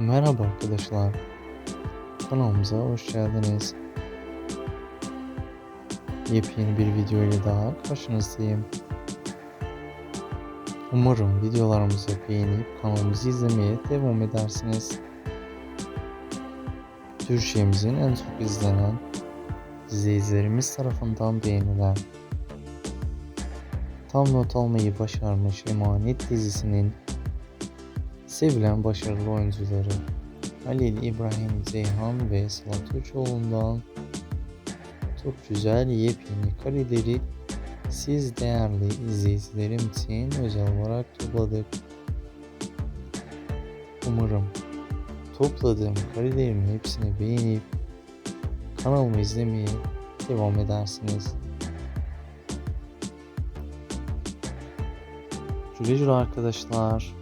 Merhaba arkadaşlar. Kanalımıza hoş geldiniz. Yepyeni bir video ile daha karşınızdayım. Umarım videolarımızı beğenip kanalımızı izlemeye devam edersiniz. Türkçemizin en çok izlenen izleyicilerimiz tarafından beğenilen tam not almayı başarmış Emanet dizisinin sevilen başarılı oyuncuları Halil İbrahim Ceyhan ve Sıla Türkoğlu'ndan çok güzel yepyeni kareleri siz değerli izleyicilerim için özel olarak topladık. Umarım topladığım karelerin hepsini beğenip kanalımı izlemeye devam edersiniz. Güle güle arkadaşlar.